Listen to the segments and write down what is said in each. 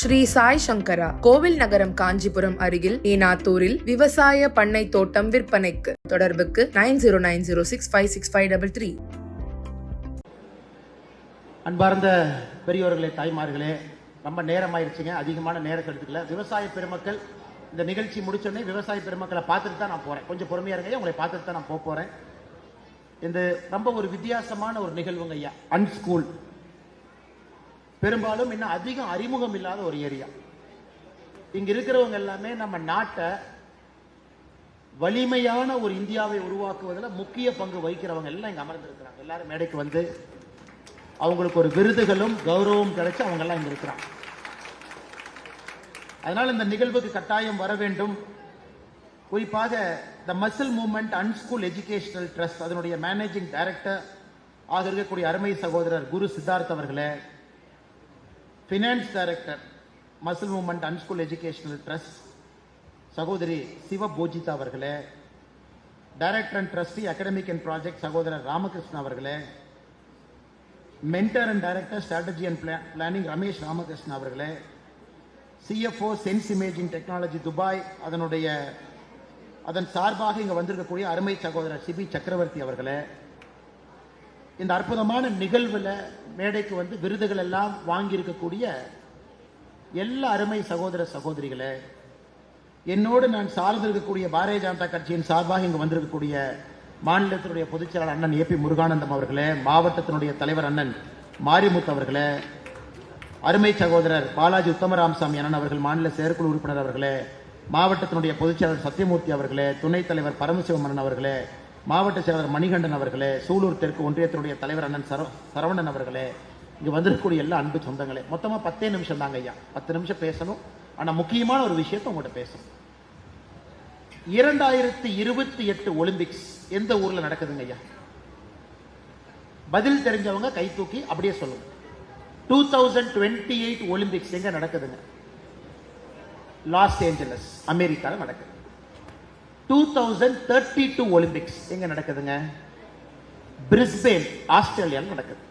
ஸ்ரீ சாய் சங்கரா கோவில் நகரம் காஞ்சிபுரம் அருகில் ஈனாத்தூரில் விவசாய பண்ணை தோட்டம் விற்பனைக்கு. தொடர்புக்கு nine zero nine zero six five six five double three. அன்பார்ந்த பெரியோர்களே தாய்மார்களே ரொம்ப நேரம் ஆயிடுச்சுங்க அதிகமான நேரத்தை எடுத்துக்கல விவசாய பெருமக்கள் இந்த நிகழ்ச்சி முடிச்சோடனே விவசாய பெருமக்களை பார்த்துட்டு தான் நான் போறேன். கொஞ்சம் பொறுமையா இருங்க உங்களை பார்த்துட்டு தான் நான் போக போறேன். இந்த ரொம்ப ஒரு வித்தியாசமான ஒரு நிகழ்வுங்க ஐயா. அன்ஸ்கூல் பெரும்பாலும் இன்னும் அதிகம் அறிமுகம் இல்லாத ஒரு ஏரியா. இங்க இருக்கிறவங்க எல்லாமே நம்ம நாட்டை வலிமையான ஒரு இந்தியாவை உருவாக்குவதில் முக்கிய பங்கு வகிக்கிறவங்க எல்லாம் இங்க அமர்ந்திருக்கிறாங்க. எல்லாரும் மேடைக்கு வந்து அவங்களுக்கு ஒரு விருதுகளும் கௌரவம் கிடைச்சு அவங்க எல்லாம் இங்க இருக்கிறாங்க. அதனால இந்த நிகழ்வுக்கு கட்டாயம் வர வேண்டும். குறிப்பாக the muscle moment unschool educational trust அதனுடைய மேனேஜிங் டைரக்டர் ஆக இருக்கக்கூடிய அருமை சகோதரர் குரு சித்தார்த் அவர்களே finance director muscle moment unschool educational trust சகோதரி சிவ போஜிதா அவர்களே director and trustee academic and project சகோதரர் ராமகிருஷ்ணன் அவர்களே mentor and director strategy and planning Ramesh Ramakrishnan அவர்களே CFO sense imaging technology Dubai அதனுடைய அதன் சார்பாக இங்கே வந்திருக்கக்கூடிய அருமை சகோதரர் சிபி சக்கரவர்த்தி அவர்களே இந்த அற்புதமான நிகழ்வுல மேடைக்கு வந்து விருதுகள் எல்லாம் வாங்கியிருக்கக்கூடிய எல்லா அருமை சகோதர சகோதரிகளே என்னோடு நான் சார்ந்து இருக்கக்கூடிய பாரதிய ஜனதா கட்சியின் சார்பாக இங்கு வந்திருக்கக்கூடிய மாநிலத்தினுடைய பொதுச்செயலாளர் அண்ணன் ஏ பி முருகானந்தம் அவர்களே மாவட்டத்தினுடைய தலைவர் அண்ணன் மாரிமுத்து அவர்களே அருமை சகோதரர் பாலாஜி உத்தமராமசாமி அண்ணன் அவர்கள் மாநில செயற்குழு உறுப்பினர் அவர்களே மாவட்டத்தினுடைய பொதுச்செயலாளர் சத்தியமூர்த்தி அவர்களே துணைத் தலைவர் பரமசிவம் அண்ணன் அவர்களே மாவட்ட செயலாளர் மணிகண்டன் அவர்களே சூலூர் தெற்கு ஒன்றியத்தினுடைய தலைவர் அண்ணன் சர சரவணன் அவர்களே இங்கே வந்திருக்கக்கூடிய எல்லா அன்பு சொந்தங்களே மொத்தமாக பத்தே நிமிஷம் தாங்க ஐயா. பத்து நிமிஷம் பேசணும். ஆனால் முக்கியமான ஒரு விஷயத்தை உங்கள்கிட்ட பேசணும். இரண்டாயிரத்தி இருபத்தி எட்டு ஒலிம்பிக்ஸ் எந்த ஊரில் நடக்குதுங்க ஐயா? பதில் தெரிஞ்சவங்க கை தூக்கி அப்படியே சொல்லுங்க. Two thousand twenty eight Olympics எங்கே நடக்குதுங்க? லாஸ் ஏஞ்சலஸ் அமெரிக்காவில் நடக்குது. Two thousand thirty two Olympics எங்க நடக்குதுங்க? பிரிஸ்பேன் ஆஸ்திரேலியாவில் நடக்குது.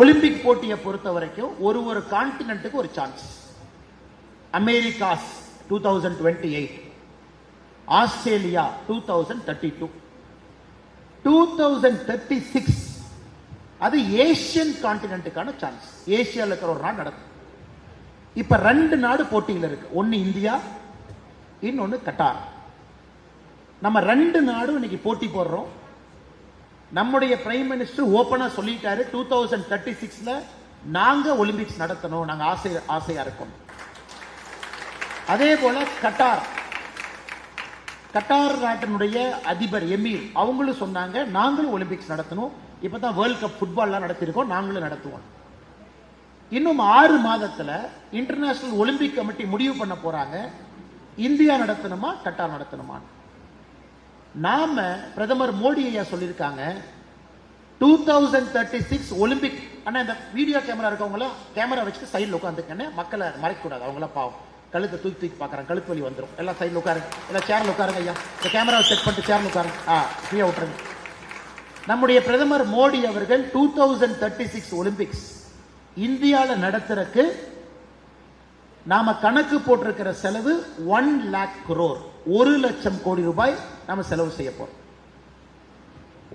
ஒலிம்பிக் போட்டியை பொறுத்த வரைக்கும் ஒரு ஒரு கான்டினென்ட்டுக்கு ஒரு chance Americas two thousand twenty eight Australia two thousand thirty two two thousand thirty six அது ஏஷியன் கான்டினென்ட்டுக்கான சான்ஸ் ஏசியாவில் இருக்கிற ஒரு நாடு நடக்கும். இப்போ ரெண்டு நாடு போட்டியில் இருக்கு. ஒன்று இந்தியா இன்னொன்று கட்டார். நம்ம ரெண்டு நாடும் இன்னைக்கு போட்டி போடுறோம். நம்முடைய பிரைம் மினிஸ்டர் ஓபனா சொல்லிட்டாரு டூ தௌசண்ட் தேர்ட்டி சிக்ஸ்ல நாங்க ஒலிம்பிக்ஸ் நடத்தணும் நாங்க ஆசை ஆசையா இருக்கோம். அதே போல கட்டார். கட்டார் நாட்டினுடைய அதிபர் எமீர் அவங்களும் சொன்னாங்க நாங்களும் ஒலிம்பிக்ஸ் நடத்தணும். இப்பதான் வேர்ல்ட் கப் ஃபுட்பால்லாம் நடத்திருக்கோம் நாங்களும் நடத்துவோம். இன்னும் ஆறு மாதத்துல இன்டர்நேஷனல் ஒலிம்பிக் கமிட்டி முடிவு பண்ண போறாங்க. இந்தியா நடத்தணுமா கட்டார் நடத்தணுமா நாம பிரதமர் மோடி ஐயா சொல்லியிருக்காங்க. Two thousand thirty six Olympic ஆனால் இந்த வீடியோ கேமரா இருக்கவங்கள கேமரா வச்சுட்டு சைடில் உட்காந்துக்கன்னு மக்களை மறைக்கக்கூடாது. அவங்கள பாவம். கழுத்தை தூக்கி தூக்கி பார்க்குறாங்க கழுத்து வலி வந்துடும் எல்லாம் சைடில் உட்காருங்க. எல்லாம் சேரில் உட்காருங்க ஐயா. இந்த கேமராவை செட் பண்ணிட்டு சேரில் உட்காருங்க. ஆ ஃப்ரீயாக விட்டுருங்க. நம்முடைய பிரதமர் மோடி அவர்கள் two thousand thirty six Olympics இந்தியாவில் நடத்துறதுக்கு நாம கணக்கு போட்டிருக்கிற செலவு ஒன் லேக் குரோர் ஒரு லட்சம் கோடி ரூபாய் நாம செலவு செய்ய போறோம்.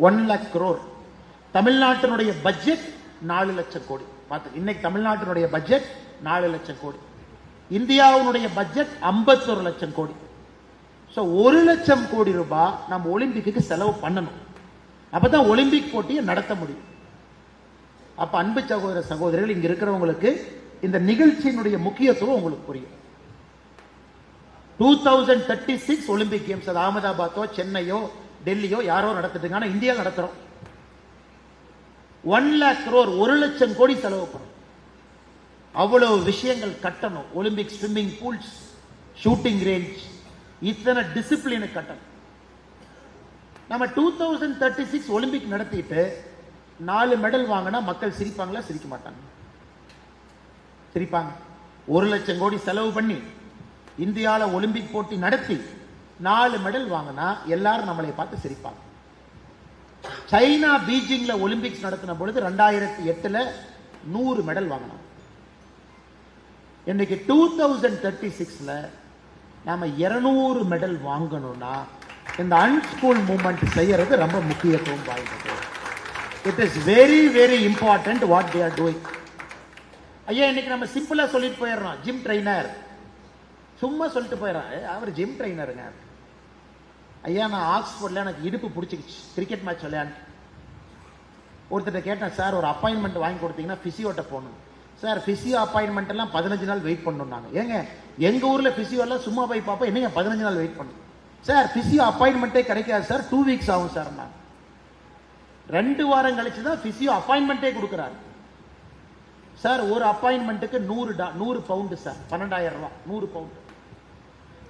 ஒன் லேக் குரோர் தமிழ்நாட்டினுடைய பட்ஜெட் நாலு லட்சம் கோடி. பார்த்து இன்னைக்கு தமிழ்நாட்டினுடைய பட்ஜெட் நாலு லட்சம் கோடி. இந்தியாவினுடைய பட்ஜெட் ஐம்பத்தொரு லட்சம் கோடி. ஸோ ஒரு லட்சம் கோடி ரூபாய் நம்ம ஒலிம்பிக்கு செலவு பண்ணணும். அப்பதான் ஒலிம்பிக் போட்டியை நடத்த முடியும். அப்ப அன்பு சகோதர சகோதரிகள் இங்க இருக்கிறவங்களுக்கு இந்த நிகழ்ச்சியினுடைய முக்கியத்துவம் உங்களுக்கு புரியும். Two thousand thirty six Olympic games அது அகமதாபாத்தோ சென்னையோ டெல்லியோ யாரோ நடத்திட்டுங்க ஆனால் இந்தியா நடத்துகிறோம் ஒன் லேக் crore ஒரு லட்சம் கோடி செலவு பண்ணும். அவ்வளவு விஷயங்கள் கட்டணும். Olympic swimming pools shooting range இத்தனை டிசிப்ளினு கட்டணும். நம்ம two thousand thirty six Olympic நடத்திட்டு நாலு மெடல் வாங்கினா மக்கள் சிரிப்பாங்களா சிரிக்க மாட்டாங்க. சிரிப்பாங்க. ஒரு லட்சம் கோடி செலவு பண்ணி இந்தியாவில் ஒலிம்பிக் போட்டி நடத்தி நாலு மெடல் வாங்கினா எல்லாரும் நம்மளை பார்த்து சிரிப்பாங்க. சைனா பீஜிங்ல ஒலிம்பிக்ஸ் நடத்தின பொழுது ரெண்டாயிரத்தி எட்டுல நூறு மெடல் வாங்கினோம். இன்னைக்கு டூ தௌசண்ட் தேர்ட்டி சிக்ஸில் நாம இருநூறு மெடல் வாங்கணும்னா இந்த அன்ஸ்கூல் மூமெண்ட் செய்யறது ரொம்ப முக்கியத்துவம் வாய்ந்தது. It is very very important what they are doing ஐயா இன்னைக்கு நம்ம சிம்பிளாக சொல்லிட்டு போயிடுறோம். ஜிம் ட்ரைனர் சும்மா சொல்லிட்டு போயிடறான் அவர் ஜிம் ட்ரைனருங்க ஐயா நான் ஆக்ஸ்போர்ட்ல எனக்கு இடுப்பு பிடிச்சிக்கிச்சு. கிரிக்கெட் மேட்ச் விளையாண்டு. ஒருத்தர் கேட்டேன் சார் ஒரு அப்பாயின்மெண்ட் வாங்கி கொடுத்தீங்கன்னா ஃபிசியோட்ட போகணும். சார் ஃபிசியோ அப்பாயின்மெண்ட் எல்லாம் பதினஞ்சு நாள் வெயிட் பண்ணணும் நாங்கள் ஏங்க எங்கள் ஊரில் ஃபிசியோலாம் எல்லாம் சும்மா போய் பார்ப்போம் என்னங்க பதினஞ்சு நாள் வெயிட் பண்ணணும்? சார் ஃபிசியோ அப்பாயின்மெண்ட்டே கிடைக்காது சார். டூ வீக்ஸ் ஆகும் சார் நான். ரெண்டு வாரம் கழிச்சு தான் ஃபிசியோ அப்பாயின்மெண்ட்டே கொடுக்குறாரு. சார் ஒரு அப்பாயின்மெண்ட்டுக்கு நூறு டா நூறு பவுண்டு சார். பன்னெண்டாயிரம் ரூபா நூறு பவுண்டு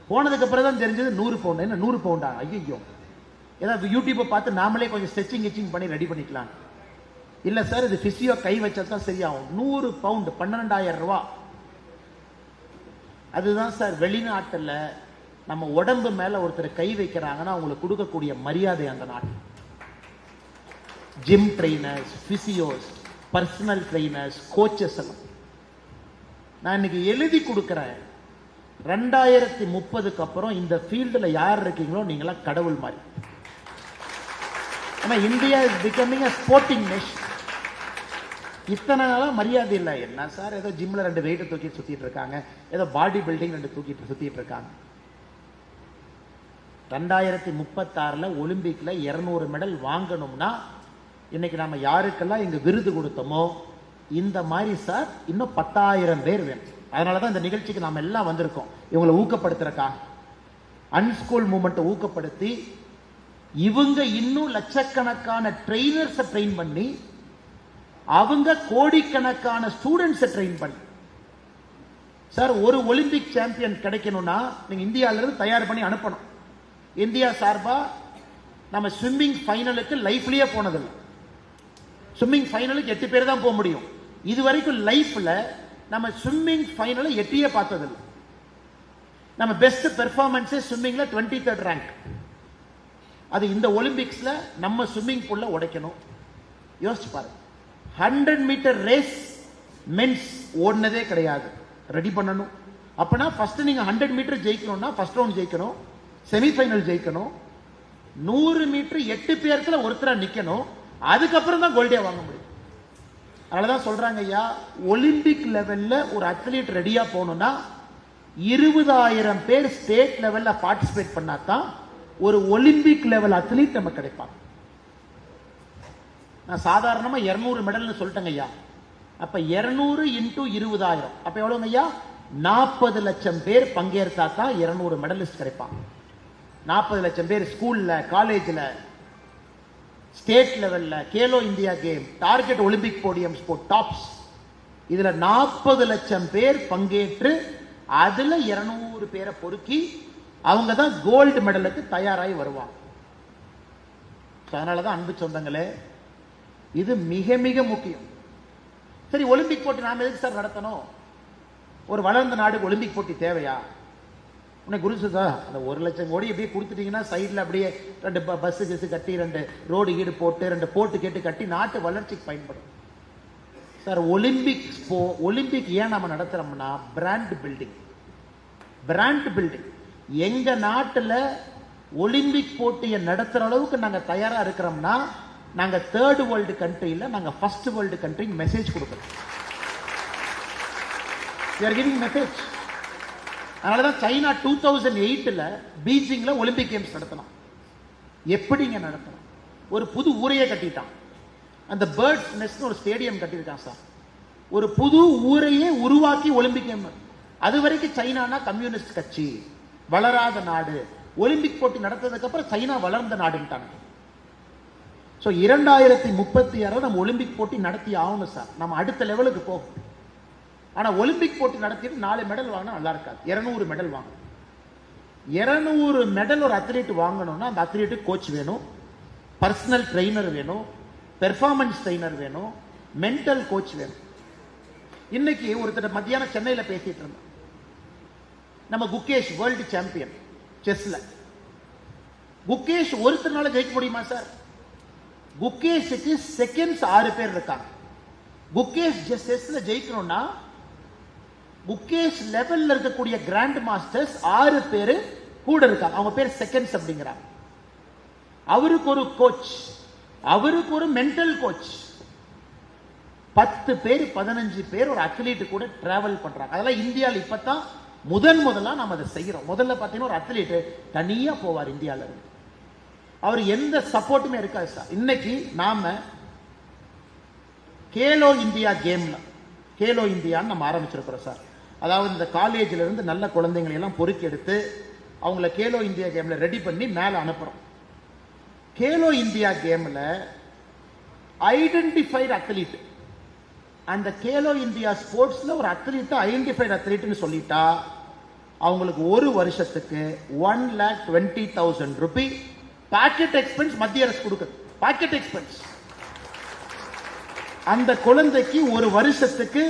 போனதுக்கு அப்புறம் தான் தெரிஞ்சது நூறு பவுண்டு என்ன நூறு பவுண்டா ஐயோ ஏதாவது யூடியூப்பை பார்த்து நாமளே கொஞ்சம் ஸ்ட்ரெச்சிங் கிச்சிங் பண்ணி ரெடி பண்ணிக்கலாம். இல்லை சார் இது ஃபிசியோ கை வச்சா தான் சரியாகும். நூறு பவுண்டு பன்னெண்டாயிரம் ரூபா. அதுதான் சார் வெளிநாட்டில் நம்ம உடம்பு மேலே ஒருத்தர் கை வைக்கிறாங்கன்னா அவங்களுக்கு கொடுக்கக்கூடிய மரியாதை அந்த நாட்டு gym trainers physios personal trainers coaches எல்லாம். நான் இன்னைக்கு எழுதி கொடுக்குறேன். ரெண்டாயிரத்தி முப்பதுக்கு அப்புறம் இந்த ஃபீல்டில் யார் இருக்கீங்களோ நீங்களாம் கடவுள் மாதிரி. ஆனால் India is becoming a sporting nation இத்தனை நாளாக மரியாதை இல்லை. என்ன சார் ஏதோ ஜிம்மில் ரெண்டு வெயிட்டை தூக்கிட்டு சுத்திட்டு இருக்காங்க. ஏதோ பாடி பில்டிங் ரெண்டு தூக்கிட்டு சுற்றிட்டு இருக்காங்க. ரெண்டாயிரத்தி முப்பத்தாறில் ஒலிம்பிக்கில் இரநூறு மெடல் வாங்கணும்னா இன்னைக்கு நாம யாருக்கெல்லாம் இங்க விருது கொடுத்தோமோ இந்த மாதிரி சார் இன்னும் பத்தாயிரம் பேர் வேணும். அதனாலதான் இந்த நிகழ்ச்சிக்கு நாம எல்லாம் வந்திருக்கோம். இவங்களை ஊக்கப்படுத்துறக்கா? அன்ஸ்கூல் மூமெண்ட்டை ஊக்கப்படுத்தி இவங்க இன்னும் லட்சக்கணக்கான ட்ரெயினர்ஸை ட்ரெயின் பண்ணி அவங்க கோடிக்கணக்கான ஸ்டூடெண்ட்ஸை ட்ரெயின் பண்ணி. சார் ஒரு ஒலிம்பிக் சாம்பியன் கிடைக்கணும்னா நீங்க இந்தியாவிலிருந்து தயார் பண்ணி அனுப்பணும். இந்தியா சார்பா நம்ம ஸ்விம்மிங் ஃபைனலுக்கு லைஃப்லயே போனதில்லை. ஸ்விம்மிங் ஃபைனலுக்கு எட்டு பேர் தான் போக முடியும். இது வரைக்கும் லைஃப்பில் நம்ம ஸ்விம்மிங் ஃபைனலை எட்டியே பார்த்ததில்லை. நம்ம பெஸ்ட் பெர்ஃபார்மன்ஸே ஸ்விம்மிங்கில் டுவெண்ட்டி தேர்ட் ரேங்க் அது இந்த ஒலிம்பிக்ஸில் நம்ம ஸ்விம்மிங் பூலில் உடைக்கணும். யோசிச்சு பாரு ஹண்ட்ரட் மீட்டர் ரேஸ் மென்ஸ் ஓடினதே கிடையாது. ரெடி பண்ணணும். அப்பனா ஃபஸ்ட்டு நீங்கள் ஹண்ட்ரட் மீட்டர் ஜெயிக்கணும்னா ஃபர்ஸ்ட் ரவுண்ட் ஜெயிக்கணும். செமிஃபைனல் ஜெயிக்கணும். நூறு மீட்டர் எட்டு பேர்த்தில் ஒருத்தராக நிற்கணும் அதுக்கப்புறம் தான் கோல்டே வாங்க முடியும். அதனாலதான் சொல்றாங்க ஐயா ஒலிம்பிக் லெவல்ல ஒரு அத்லீட் ரெடியா போகணும்னா இருபதாயிரம் பேர் ஸ்டேட் லெவல்ல பார்ட்டிசிபேட் பண்ணா தான் ஒரு ஒலிம்பிக் லெவல் அத்லீட் நம்ம கிடைப்பாங்க. நான் சாதாரணமாக இரநூறு மெடல்னு சொல்லிட்டேங்க ஐயா. அப்போ இரநூறு இன்ட்டு இருபதாயிரம். அப்போ எவ்வளோங்க ஐயா? நாற்பது லட்சம் பேர் பங்கேற்றா தான் 200 மெடலிஸ்ட் கிடைப்பாங்க. நாற்பது லட்சம் பேர் ஸ்கூலில் காலேஜில் ஸ்டேட் லெவலில் Khelo India game target Olympic podium sport TOPS. இதில் நாற்பது லட்சம் பேர் பங்கேற்று அதில் இரநூறு பேரை பொறுக்கி அவங்க தான் கோல்டு மெடலுக்கு தயாராகி வருவாங்க. அதனால தான் அன்பு சொந்தங்களே இது மிக மிக முக்கியம். சரி ஒலிம்பிக் போட்டி நாம் எதுக்கு சார் நடத்தணும்? ஒரு வளர்ந்த நாடுக்கு ஒலிம்பிக் போட்டி தேவையா? உனக்கு குரு சுதா அந்த ஒரு லட்சம் கோடி இப்படியே கொடுத்துட்டீங்கன்னா சைடில் அப்படியே ரெண்டு ப பஸ்ஸு கிஸ்ஸு கட்டி ரெண்டு ரோடு கீடு போட்டு ரெண்டு போட்டு கேட்டு கட்டி நாட்டு வளர்ச்சிக்கு பயன்படும். சார் ஒலிம்பிக் போ ஒலிம்பிக் ஏன் நம்ம நடத்துகிறோம்னா பிராண்ட் பில்டிங் பிராண்ட் பில்டிங் எங்கள் நாட்டில் ஒலிம்பிக் போட்டியை நடத்துகிற அளவுக்கு நாங்கள் தயாராக இருக்கிறோம்னா நாங்கள் தேர்டு வேர்ல்டு கண்ட்ரியில் நாங்கள் ஃபர்ஸ்ட் வேர்ல்டு கண்ட்ரிக்கு மெசேஜ் கொடுக்குறோம் ஆர் கிவிங் மெசேஜ் அதனால தான் சைனா டூ தௌசண்ட் எயிட்டில் பீஜிங்கில் ஒலிம்பிக் கேம்ஸ் நடத்தலாம். எப்படிங்க நடத்தலாம் ஒரு புது ஊரையே கட்டிட்டான். அந்த பேர்ட்ஸ் நெஸ்ட்னு ஒரு ஸ்டேடியம் கட்டியிருக்கான் சார். ஒரு புது ஊரையே உருவாக்கி ஒலிம்பிக் கேம் அது வரைக்கும் சைனானா கம்யூனிஸ்ட் கட்சி வளராத நாடு. ஒலிம்பிக் போட்டி நடத்ததுக்கப்புறம் சைனா வளர்ந்த நாடுன்ட்டாங்க. ஸோ இரண்டாயிரத்தி முப்பத்தி ஆறு நம்ம ஒலிம்பிக் போட்டி நடத்தி ஆகணும் சார். நம்ம அடுத்த லெவலுக்கு போகும் ஆனா ஒலிம்பிக் போட்டி நடத்திட்டு நாலு மெடல் வாங்கினா நல்லா இருக்காது. இருநூறு மெடல் வாங்கணும். இருநூறு மெடல் ஒரு அத்லீட் வாங்கணும்னா அந்த அத்லீட்டுக்கு கோச் வேணும் பர்சனல் ட்ரெயினர் வேணும் பெர்ஃபார்மன்ஸ் ட்ரெயினர் வேணும் மென்டல் கோச் வேணும். இன்னைக்கு ஒருத்தர் மத்தியானம் சென்னையில் பேசிட்டு இருந்தோம் நம்ம குகேஷ் வேர்ல்டு சாம்பியன் செஸ்ல. குகேஷ் ஒருத்தனால ஜெயிக்க முடியுமா சார்? குகேஷுக்கு செகண்ட்ஸ் ஆறு பேர் இருக்காங்க. குகேஷ் செஸ்ல ஜெயிக்கணும்னா முகேஷ் லெவல்ல இருக்கக்கூடிய கிராண்ட் மாஸ்டர்ஸ் ஆறு பேரு கூட இருக்காங்க. அவங்க பேர் செகண்ட்ஸ் அப்படிங்கிறாங்க. அவருக்கு ஒரு கோச் அவருக்கு ஒரு மென்டல் கோச் பத்து பேர் பதினஞ்சு பேர் ஒரு அத்லீட் கூட டிராவல் பண்றாங்க. அதெல்லாம் இந்தியாவில் இப்பதான் முதன் முதலா நம்ம அதை செய்யறோம். முதல்ல பார்த்தீங்கன்னா ஒரு அத்லீட் தனியா போவார் இந்தியால இருந்து. அவர் எந்த சப்போர்ட்டுமே இருக்காது சார். இன்னைக்கு நாம கேலோ இந்தியா கேம்ல கேலோ இந்தியான்னு நம்ம ஆரம்பிச்சிருக்கிறோம் சார். அதாவது இந்த காலேஜ்ல இருந்து நல்ல குழந்தைங்களை எல்லாம் பொறுக்கி எடுத்து அவங்கள கேலோ இந்தியா கேமில் ரெடி பண்ணி மேலே அனுப்புகிறோம் கேலோ இந்தியா கேமில் ஐடென்டிஃபைடு அத்லீட் அந்த கேலோ இந்தியா ஸ்போர்ட்ஸில் ஒரு அத்லீட்டை ஐடென்டிஃபைடு அத்லீட்டுன்னு சொல்லிட்டா அவங்களுக்கு ஒரு வருஷத்துக்கு one lakh twenty thousand rupee pocket expense மத்திய அரசு கொடுக்குது. பாக்கெட் எக்ஸ்பென்ஸ் அந்த குழந்தைக்கு ஒரு வருஷத்துக்கு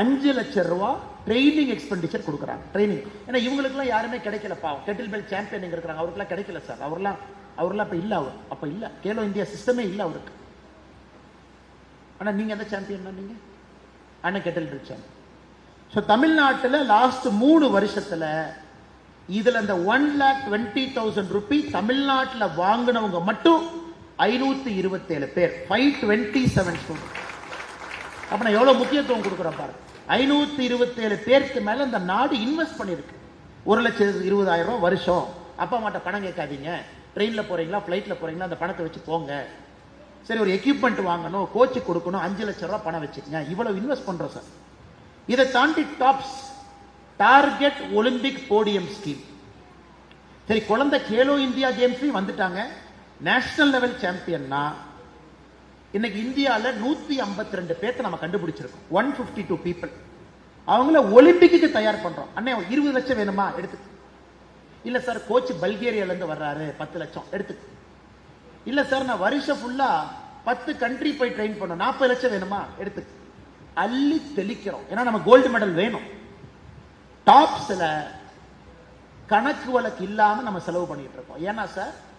அஞ்சு லட்சம் ரூபா ட்ரைனிங் எக்ஸ்பெண்டிச்சர் கொடுக்குறாங்க. ட்ரைனிங் ஏன்னா இவங்களுக்குலாம் யாருமே கிடைக்கல பாவம். கெட்டில் பெல் சாம்பியன் இங்கே இருக்கிறாங்க. அவருக்குலாம் கிடைக்கல சார் அவர்லாம் அவர்லாம் இப்போ இல்லை அவர். அப்போ இல்லை. கேலோ இந்தியா சிஸ்டமே இல்லை அவருக்கு. ஆனால் நீங்கள் எந்த சாம்பியன் நீங்கள் அண்ணன் கெட்டில் பெல் சாம்பியன் ஸோ தமிழ்நாட்டில் லாஸ்ட் மூணு வருஷத்தில் இதில் இந்த one lakh twenty thousand rupee தமிழ்நாட்டில் வாங்கினவங்க மட்டும் ஐநூற்றி இருபத்தேழு பேர். ஃபைவ் டுவெண்ட்டி செவன் ஸ்டூடெண்ட் அப்போ நான் எவ்வளோ முக்கியத்துவம் கொடுக்குறேன் பாரு. ஐநூற்றி இருபத்தேழு பேருக்கு மேலே இந்த நாடு இன்வெஸ்ட் பண்ணியிருக்கு ஒரு லட்சம் இருபதாயிரம் ரூபா வருஷம். அப்பா அம்மாட்ட பணம் கேட்காதீங்க. ட்ரெயினில் போகிறீங்களா ஃப்ளைட்டில் போகிறீங்களா அந்த பணத்தை வச்சு போங்க. சரி ஒரு எக்யூப்மெண்ட் வாங்கணும் கோச்சு கொடுக்கணும் அஞ்சு லட்சம் ரூபா பணம் வச்சுக்கங்க. இவ்வளோ இன்வெஸ்ட் பண்ணுறோம் சார். இதை தாண்டி TOPS target Olympic podium scheme சரி குழந்தை கேலோ இந்தியா கேம்ஸ்லேயும் வந்துட்டாங்க. நேஷனல் லெவல் சாம்பியன்னா இன்னைக்கு இந்தியாவில் நூற்றி ஐம்பத்தி ரெண்டு பேர்த்த நம்ம கண்டுபிடிச்சிருக்கோம். ஒன் ஃபிஃப்டி டூ பீப்புள் அவங்கள ஒலிம்பிக்கு தயார் பண்ணுறோம் அண்ணே இருபது லட்சம் வேணுமா? எடுத்து. இல்லை சார் கோச் பல்கேரியாலேருந்து வர்றாரு. பத்து லட்சம். எடுத்து. இல்லை சார் நான் வருஷம் ஃபுல்லாக பத்து கண்ட்ரி போய் ட்ரெயின் பண்ணோம். நாற்பது லட்சம் வேணுமா? எடுத்து. அள்ளி தெளிக்கிறோம். ஏன்னா நம்ம கோல்டு மெடல் வேணும். டாப்ஸில் கணக்கு வழக்கு இல்லாமல் நம்ம செலவு பண்ணிட்டு இருக்கோம். ஏன்னா சார்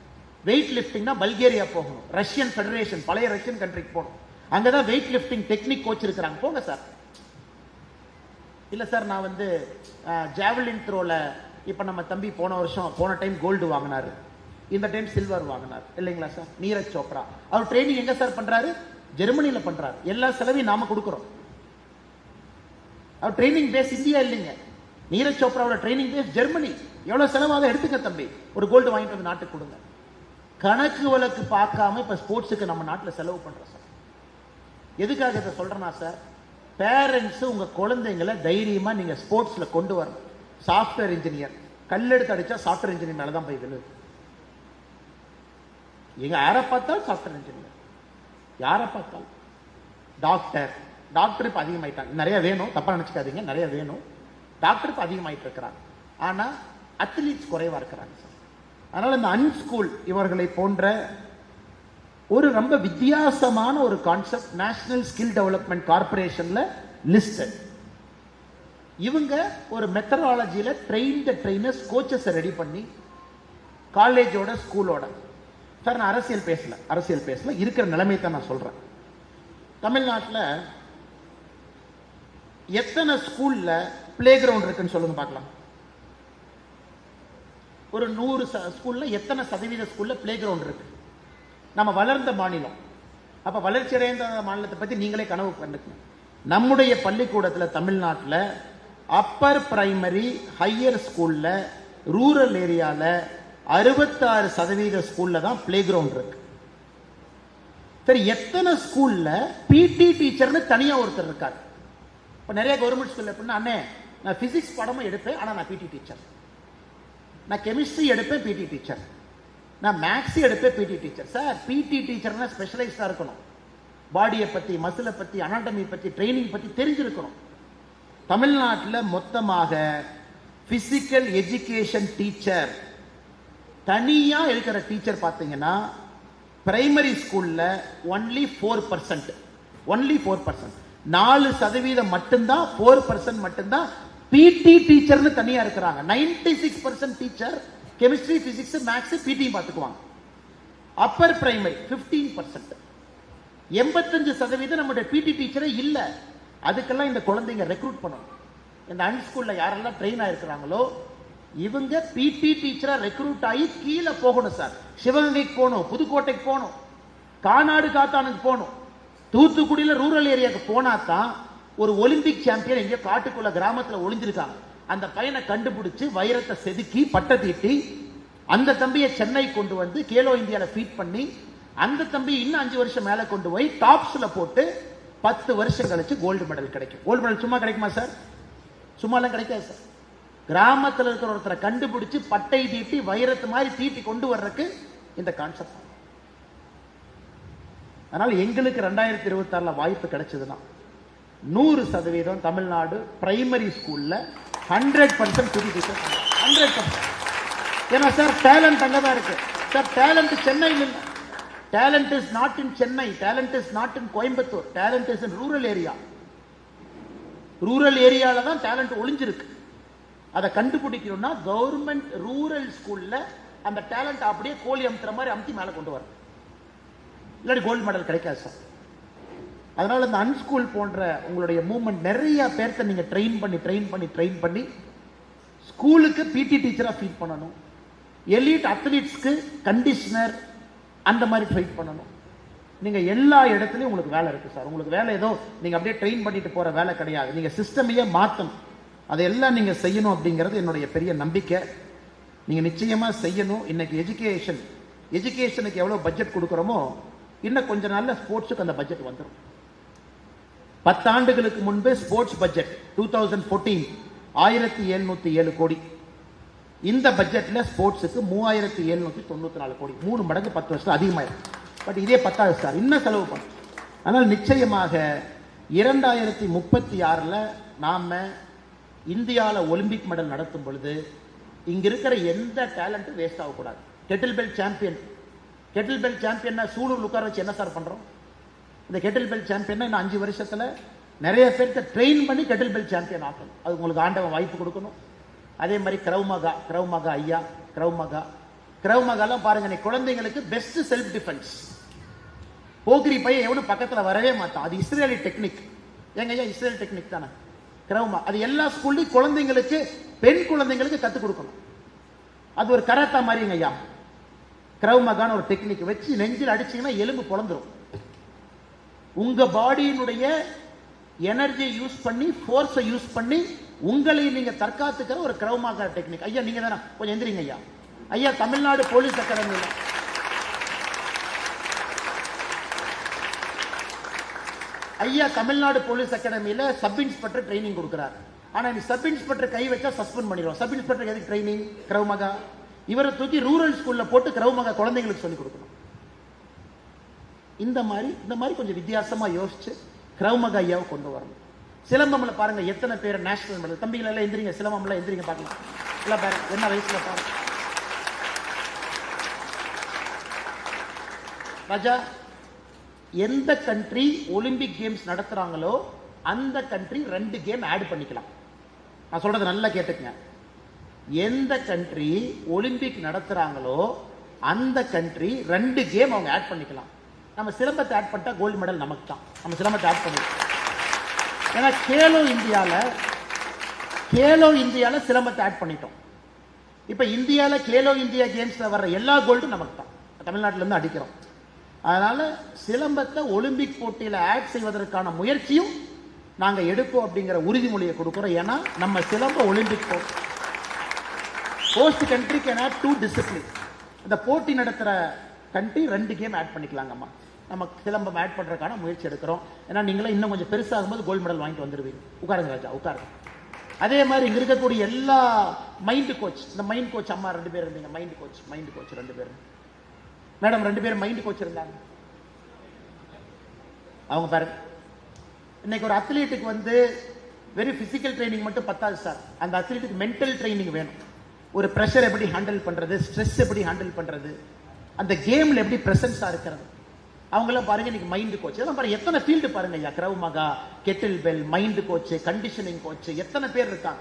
வெயிட் லிஃப்டிங்னா பல்கேரியா போகணும். ரஷ்யன் ஃபெடரேஷன் பழைய ரஷ்யன் கண்ட்ரிக்கு போகணும். அங்கதான் வெயிட் லிஃப்டிங் டெக்னிக் கோச் இருக்கிறாங்க. போங்க சார் இல்லை சார் நான் வந்து ஜாவலின் த்ரோல இப்போ நம்ம தம்பி போன வருஷம் போன டைம் கோல்டு வாங்கினாரு. இந்த டைம் சில்வர் வாங்கினார். இல்லைங்களா சார் நீரஜ் சோப்ரா. அவர் ட்ரைனிங் எங்கே சார் பண்ணுறாரு ஜெர்மனியில் பண்ணுறாரு எல்லா செலவையும் நாம கொடுக்குறோம். அவர் ட்ரைனிங் பேஸ் இந்தியா இல்லைங்க. நீரஜ் சோப்ராவோட ட்ரைனிங் பேஸ் ஜெர்மனி. எவ்வளோ செலவாக எடுத்துக்க தம்பி? ஒரு கோல்டு வாங்கிட்டு வந்து நாட்டுக்கு கொடுங்க. கணக்கு வழக்கு பார்க்காம இப்போ ஸ்போர்ட்ஸுக்கு நம்ம நாட்டில் செலவு பண்ணுறோம் சார். எதுக்காக இதை சொல்கிறேன்னா சார் பேரண்ட்ஸு உங்கள் குழந்தைங்களை தைரியமாக நீங்கள் ஸ்போர்ட்ஸில் கொண்டு வரணும். சாஃப்ட்வேர் இன்ஜினியர் கல்லெடுத்து அடிச்சா சாஃப்ட்வேர் இன்ஜினியர் மேலே தான் போய் விழுது. எங்கள் யாரை பார்த்தாலும் சாஃப்ட்வேர் இன்ஜினியர் யாரை பார்த்தாலும்? டாக்டர் டாக்டர் இப்போ அதிகமாயிட்டாங்க. நிறைய வேணும். தப்பாக நினச்சிக்காதீங்க. நிறைய வேணும். டாக்டர் இப்போ அதிகமாயிட்டு இருக்கிறாங்க. ஆனால் அத்லீட்ஸ் குறைவாக இருக்கிறாங்க சார். அதனால் இந்த அன்ஸ்கூல் இவர்களை போன்ற ஒரு ரொம்ப வித்தியாசமான ஒரு கான்செப்ட் நேஷனல் ஸ்கில் டெவலப்மெண்ட் கார்பரேஷனில் லிஸ்டட் இவங்க ஒரு மெத்தடாலஜியில் ட்ரெயின் த ட்ரெயினர்ஸ் கோச்சஸை ரெடி பண்ணி காலேஜோட ஸ்கூலோட சார் நான் அரசியல் பேசல. அரசியல் பேசல. இருக்கிற நிலைமை தான் நான் சொல்கிறேன் தமிழ்நாட்டில் எத்தனை ஸ்கூலில் பிளே கிரவுண்ட் இருக்குன்னு சொல்லுங்க பார்க்கலாம். ஒரு நூறு ஸ்கூலில் எத்தனை சதவீத ஸ்கூலில் பிளே கிரவுண்ட் இருக்கு? நம்ம வளர்ந்த மாநிலம். அப்போ வளர்ச்சி அடைந்த மாநிலத்தை பற்றி நீங்களே கனவு பண்ணிக்கணும் நம்முடைய பள்ளிக்கூடத்தில் தமிழ்நாட்டில் அப்பர் பிரைமரி ஹையர் ஸ்கூலில் ரூரல் ஏரியாவில் அறுபத்தாறு சதவீத ஸ்கூலில் தான் பிளே கிரவுண்ட் இருக்கு. சரி எத்தனை ஸ்கூலில் பிடி டீச்சர்னு தனியாக ஒருத்தர் இருக்கார். இப்போ நிறைய கவர்மெண்ட் ஸ்கூலில் எப்படின்னா அண்ணே நான் ஃபிசிக்ஸ் படமும் எடுப்பேன் ஆனால் நான் பிடி டீச்சர் நான் கெமிஸ்ட்ரி எடுப்பேன் பிடி டீச்சர் நான் மேக்ஸி எடுப்பேன் பிடி டீச்சர் சார் பிடி டீச்சர்னா ஸ்பெஷலைஸ்டாக இருக்கணும். பாடியை பற்றி மசிலை பற்றி அனாட்டமி பற்றி ட்ரைனிங் பற்றி தெரிஞ்சிருக்கணும். தமிழ்நாட்டில் மொத்தமாக ஃபிசிக்கல் எஜுகேஷன் டீச்சர் தனியாக இருக்கிற டீச்சர் பார்த்தீங்கன்னா பிரைமரி ஸ்கூலில் only four percent only four percent நாலு சதவீதம் மட்டும்தான் ஃபோர் பர்சன்ட் மட்டும்தான் பிடி டீச்சர்னு தனியா இருக்கிறாங்க. Ninety six percent teacher chemistry physics maths PT பார்த்துக்குவாங்க அப்பர் பிரைமரி பிப்டீன் பர்சன்ட் எண்பத்தஞ்சு சதவீதம் நம்முடைய பிடி டீச்சரே இல்லை. அதுக்கெல்லாம் இந்த குழந்தைங்க ரெக்ரூட் பண்ணணும். இந்த அன்ஸ்கூலில் யாரெல்லாம் ட்ரெயின் ஆகிருக்கிறாங்களோ இவங்க பிடி டீச்சராக ரெக்ரூட் ஆகி கீழே போகணும் சார். சிவகங்கைக்கு போகணும் புதுக்கோட்டைக்கு போகணும் கானாடு காத்தானுக்கு போகணும். தூத்துக்குடியில் ரூரல் ஏரியாவுக்கு போனா தான் ஒரு ஒலிம்பிக் சாம்பியன் எங்கேயோ காட்டுக்குள்ள கிராமத்துல ஒளிஞ்சிருக்காங்க. அந்த பையனை கண்டுபிடிச்சு வைரத்தை செதுக்கி பட்டை தீட்டி அந்த தம்பியை சென்னை கொண்டு வந்து கேலோ இந்தியாவில் ஃபீட் பண்ணி அந்த தம்பி இன்னும் அஞ்சு வருஷம் மேலே கொண்டு போய் டாப்ஸில் போட்டு பத்து வருஷம் கழிச்சு கோல்டு மெடல் கிடைக்கும். கோல்டு மெடல் சும்மா கிடைக்குமா சார் சும்மாலாம் கிடைக்காது சார் கிராமத்தில் இருக்கிற ஒருத்தரை கண்டுபிடிச்சு பட்டை தீட்டி வைரத்து மாதிரி தீட்டி கொண்டு வர்றதுக்கு இந்த கான்செப்ட் அதனால் எங்களுக்கு ரெண்டாயிரத்தி இருபத்தாறில் வாய்ப்பு கிடைச்சதுன்னா நூறு சதவீதம் தமிழ்நாடு பிரைமரி ஸ்கூல்ல ஹண்ட்ரட் பர்சன்ட் புது டீச்சர் ஹண்ட்ரட் பர்சன்ட் ஏன்னா சார் டேலண்ட் அங்கே தான் இருக்கு. சார் டேலண்ட் சென்னையில் இல்லை. Talent is not in Chennai talent is not in Coimbatore talent is in rural area rural ஏரியாவில் தான் டேலண்ட் ஒளிஞ்சிருக்கு. அதை கண்டுபிடிக்கணும்னா கவர்மெண்ட் ரூரல் ஸ்கூல்ல அந்த டேலண்ட் அப்படியே கோழி அமுத்துற மாதிரி அமுத்தி மேலே கொண்டு வரும் இல்லாட்டி கோல்டு மெடல் கிடைக்காது சார் அதனால் இந்த அன்ஸ்கூல் போன்ற உங்களுடைய மூமெண்ட் நிறைய பேர்த்த நீங்கள் ட்ரெயின் பண்ணி ட்ரெயின் பண்ணி ட்ரெயின் பண்ணி ஸ்கூலுக்கு பிடி டீச்சராக ஃபீட் பண்ணணும். எலீட் அத்லீட்ஸ்க்கு கண்டிஷனர் அந்த மாதிரி ட்ரைட் பண்ணணும். நீங்கள் எல்லா இடத்துலையும் உங்களுக்கு வேலை இருக்குது சார் உங்களுக்கு வேலை ஏதோ நீங்கள் அப்படியே ட்ரெயின் பண்ணிட்டு போகிற வேலை கிடையாது. நீங்கள் சிஸ்டமையே மாற்றணும் அதையெல்லாம் நீங்கள் செய்யணும் அப்படிங்கிறது என்னுடைய பெரிய நம்பிக்கை. நீங்கள் நிச்சயமாக செய்யணும். இன்னைக்கு எஜுகேஷன் எஜுகேஷனுக்கு எவ்வளோ பட்ஜெட் கொடுக்குறோமோ இன்னும் கொஞ்ச நாளில் ஸ்போர்ட்ஸுக்கு அந்த பட்ஜெட் வந்துடும் பத்தாண்டுகளுக்கு முன்பு sports budget two thousand fourteen ஆயிரத்தி எழுநூத்தி ஏழு கோடி. இந்த பட்ஜெட்ல ஸ்போர்ட்ஸுக்கு மூவாயிரத்தி எழுநூத்தி தொண்ணூத்தி நாலு கோடி. மூணு மடங்கு பத்து வருஷம் அதிகமாயிருக்கு. பட் இதே பத்தாவது சார் இன்னும் செலவு பண்ணும் ஆனால் நிச்சயமாக இரண்டாயிரத்தி முப்பத்தி ஆறில் நாம் இந்தியாவில் ஒலிம்பிக் மெடல் நடத்தும் பொழுது இங்கே இருக்கிற எந்த டேலண்ட்டும் வேஸ்ட் ஆகக்கூடாது. Kettle bell champion kettle bell சாம்பியன்னா Sulur உட்கார வச்சு என்ன சார் பண்ணுறோம் இந்த கெட்டில் பெல் சாம்பியன் இன்னும் அஞ்சு வருஷத்தில் நிறைய பேர்த்த ட்ரெயின் பண்ணி கெட்டில் பெல் சாம்பியன் ஆக்கணும். அது உங்களுக்கு ஆண்டவன் வாய்ப்பு கொடுக்கணும். அதே மாதிரி கிரௌமகா கிரௌமகா ஐயா கிரௌமகா கிரௌமகாலாம் பாருங்க நீ குழந்தைங்களுக்கு பெஸ்ட் செல்ஃப் டிஃபென்ஸ் போக்கிரி பையன் எவனும் பக்கத்தில் வரவே மாட்டான். அது இஸ்ரேலி டெக்னிக் ஏங்க ஐயா இஸ்ரேல் டெக்னிக் தானே? கிரௌமா அது எல்லா ஸ்கூல்லையும் குழந்தைங்களுக்கு பெண் குழந்தைங்களுக்கு கற்றுக் கொடுக்கணும். அது ஒரு கராத்தா மாதிரிங்க ஐயா. கிரவுமகான ஒரு டெக்னிக் வச்சு நெஞ்சில் அடிச்சீங்கன்னா எலும்பு பொழந்துரும் உங்க பாடியினுடைய எனர்ஜியை யூஸ் பண்ணி ஃபோர்ஸை யூஸ் பண்ணி உங்களை நீங்க தற்காத்துக்கிற ஒரு கிரவமாக டெக்னிக் ஐயா நீங்க தானே? கொஞ்சம் எந்திரிங்க ஐயா. ஐயா தமிழ்நாடு போலீஸ் அகாடமியில் ஐயா தமிழ்நாடு போலீஸ் அகாடமியில சப் இன்ஸ்பெக்டர் ட்ரைனிங் கொடுக்குறாரு. ஆனா நீ சப் இன்ஸ்பெக்டர் கை வச்சா சஸ்பெண்ட் பண்ணிடுவோம். சப் இன்ஸ்பெக்டர் எதுக்கு ட்ரைனிங் கிரவமகா இவரை தூக்கி ரூரல் ஸ்கூல்ல போட்டு கிரவமகா குழந்தைங்களுக்கு சொல்லி கொடுக்கணும். இந்த மாதிரி இந்த மாதிரி கொஞ்சம் வித்தியாசமா யோசிச்சு கிரௌமக ஐயாவை கொண்டு வரணும். சிலம்பம்ல பாருங்க எத்தனை பேர் நேஷனல் மெடல் தம்பிகள் எல்லாம் எந்திரிங்க சிலம்பம்ல எந்திரிங்க பார்க்கலாம் எல்லாம் பாருங்க என்ன வயசுல பாருங்க ராஜா எந்த கண்ட்ரி ஒலிம்பிக் கேம்ஸ் நடத்துறாங்களோ அந்த கண்ட்ரி ரெண்டு கேம் ஆட் பண்ணிக்கலாம். நான் சொல்றது நல்லா கேட்டுக்கங்க. எந்த கண்ட்ரி ஒலிம்பிக் நடத்துறாங்களோ அந்த கண்ட்ரி ரெண்டு கேம் அவங்க ஆட் பண்ணிக்கலாம். நம்ம சிலம்பத்தை ஆட் பண்ணிட்டா கோல்டு மெடல் நமக்கு தான் நம்ம சிலம்பத்தை ஆட் பண்ணிக்கலாம் ஏன்னா கேலோ இந்தியாவில் கேலோ இந்தியாவில் சிலம்பத்தை ஆட் பண்ணிட்டோம். இப்போ இந்தியாவில் கேலோ இந்தியா கேம்ஸில் வர்ற எல்லா கோல்டும் நமக்கு தான் தமிழ்நாட்டிலேருந்து அடிக்கிறோம். அதனால் சிலம்பத்தை ஒலிம்பிக் போட்டியில் ஆட் செய்வதற்கான முயற்சியும் நாங்கள் எடுப்போம் அப்படிங்கிற உறுதிமொழியை கொடுக்குறோம். ஏன்னா நம்ம சிலம்ப ஒலிம்பிக் போட்டி. போஸ்ட் கண்ட்ரிக்கு ஏன்னா டூ டிசிப்ளின் இந்த போட்டி நடத்துகிற கண்ட்ரி ரெண்டு கேம் ஆட் பண்ணிக்கலாங்கம்மா. நம்ம சிலம்பம் ஆட் பண்ணுறதுக்கான முயற்சி எடுக்கிறோம். ஏன்னா நீங்களும் இன்னும் கொஞ்சம் பெருசாகும் போது கோல்டு மெடல் வாங்கிட்டு வந்துடுவீங்க உட்காருங்க ராஜா உட்காருங்க. அதே மாதிரி இங்கே இருக்கக்கூடிய எல்லா மைண்டு கோச் இந்த மைண்ட் கோச் அம்மா ரெண்டு பேர் இருந்தீங்க. மைண்ட் கோச் மைண்ட் கோச் ரெண்டு பேரும். மேடம் ரெண்டு பேரும் மைண்ட் கோச் இருந்தாங்க. அவங்க பாருங்க இன்னைக்கு ஒரு அத்லீட்டுக்கு வந்து வெறும் பிசிக்கல் ட்ரைனிங் மட்டும் பத்தாது சார் அந்த அத்லீட்டுக்கு மென்டல் ட்ரைனிங் வேணும். ஒரு ப்ரெஷர் எப்படி ஹேண்டில் பண்ணுறது ஸ்ட்ரெஸ் எப்படி ஹேண்டில் பண்ணுறது அந்த கேமில் எப்படி ப்ரெசன்ஸாக இருக்கிறது. அவங்களாம் பாருங்க இன்னைக்கு மைண்ட் கோச் இதெல்லாம் பாருங்க எத்தனை ஃபீல்டு பாருங்க ஐயா. Krav Maga kettle bell mind coach conditioning coach எத்தனை பேர் இருக்காங்க.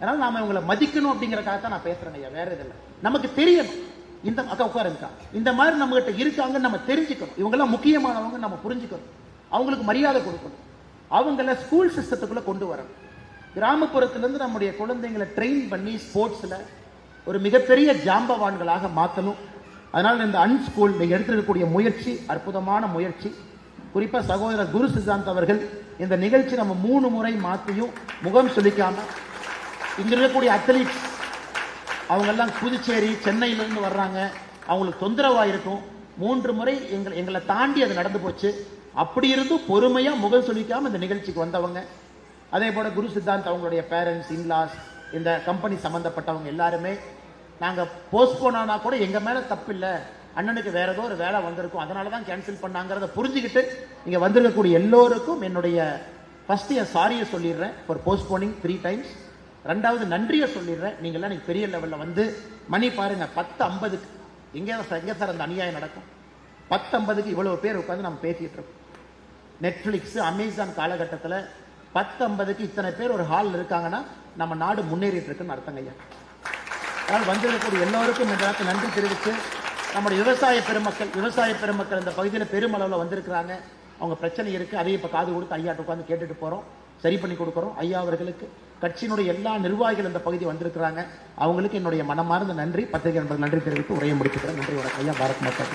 அதனால நாம இவங்களை மதிக்கணும் அப்படிங்கிறக்காக தான் நான் பேசுறேன் ஐயா. வேற இதில்லை இல்லை. நமக்கு தெரியணும். இந்த அக்கா உட்காருங்கக்கா. இந்த மாதிரி நம்ம கிட்ட இருக்காங்கன்னு நம்ம தெரிஞ்சுக்கணும். இவங்கெல்லாம் முக்கியமானவங்க நம்ம புரிஞ்சுக்கணும். அவங்களுக்கு மரியாதை கொடுக்கணும். அவங்கள ஸ்கூல் சிஸ்டத்துக்குள்ள கொண்டு வரணும். கிராமப்புறத்திலிருந்து நம்முடைய குழந்தைங்களை ட்ரெயின் பண்ணி ஸ்போர்ட்ஸில் ஒரு மிகப்பெரிய ஜாம்பவான்களாக மாற்றணும் அதனால் இந்த அன்ஸ்கூல் நீங்கள் எடுத்திருக்கக்கூடிய முயற்சி அற்புதமான முயற்சி. குறிப்பாக சகோதரர் குரு சித்தாந்த் அவர்கள் இந்த நிகழ்ச்சி நம்ம மூணு முறை மாற்றியும் முகம் சொல்லிக்காமல் இங்கே இருக்கக்கூடிய அத்லீட்ஸ் அவங்கெல்லாம் புதுச்சேரி சென்னையிலேருந்து வர்றாங்க. அவங்களுக்கு தொந்தரவாக இருக்கும். மூன்று முறை எங்களை எங்களை தாண்டி அது நடந்து போச்சு. அப்படி இருந்தும் பொறுமையாக முகம் சொல்லிக்காமல் இந்த நிகழ்ச்சிக்கு வந்தவங்க. அதே போல் குரு சித்தாந்த் அவங்களுடைய பேரண்ட்ஸ் இன்லாஸ் இந்த கம்பெனி சம்மந்தப்பட்டவங்க எல்லாருமே நாங்கள் போஸ்ட்போன் ஆனால் கூட எங்கள் மேலே தப்பு இல்லை அண்ணனுக்கு வேற ஏதோ ஒரு வேலை வந்திருக்கும். அதனால தான் கேன்சல் பண்ணாங்கிறத புரிஞ்சுக்கிட்டு இங்கே வந்திருக்கக்கூடிய எல்லோருக்கும் என்னுடைய ஃபர்ஸ்ட் என் சாரியை சொல்லிடுறேன். ஃபார் போஸ்ட்போனிங் த்ரீ டைம்ஸ் ரெண்டாவது நன்றியை சொல்லிடுறேன். நீங்கள்லாம் எனக்கு பெரிய லெவலில் வந்து மணி பாருங்கள் பத்து ஐம்பதுக்கு எங்கே சார் எங்கே சார் அந்த அநியாயம் நடக்கும்? பத்து ஐம்பதுக்கு இவ்வளோ பேர் உட்காந்து நம்ம பேசிகிட்டு இருக்கோம். நெட்ஃப்ளிக்ஸு அமேசான் காலகட்டத்தில் பத்து ஐம்பதுக்கு இத்தனை பேர் ஒரு ஹாலில் இருக்காங்கன்னா நம்ம நாடு முன்னேறிட்டு இருக்குன்னு அர்த்தங்க ஐயா. அதனால் வந்திருக்கக்கூடிய எல்லோருக்கும் இந்த நேரத்தில் நன்றி தெரிவித்து நம்முடைய விவசாய பெருமக்கள் விவசாய பெருமக்கள் இந்த பகுதியில் பெருமளவில் வந்திருக்கிறாங்க. அவங்க பிரச்சனை இருக்குது அதையும் இப்போ காது கொடுத்து ஐயாட்ட உட்காந்து கேட்டுட்டு போகிறோம் சரி பண்ணி கொடுக்குறோம். ஐயா அவர்களுக்கு கட்சியினுடைய எல்லா நிர்வாகிகள் இந்த பகுதி வந்திருக்கிறாங்க. அவங்களுக்கு என்னுடைய மனமார்ந்த நன்றி. பத்திரிகை நண்பர்கள் நன்றி தெரிவித்து உரையை முடிச்சுக்கிறேன். நன்றி வணக்கம். ஐயா பாரத் மாதா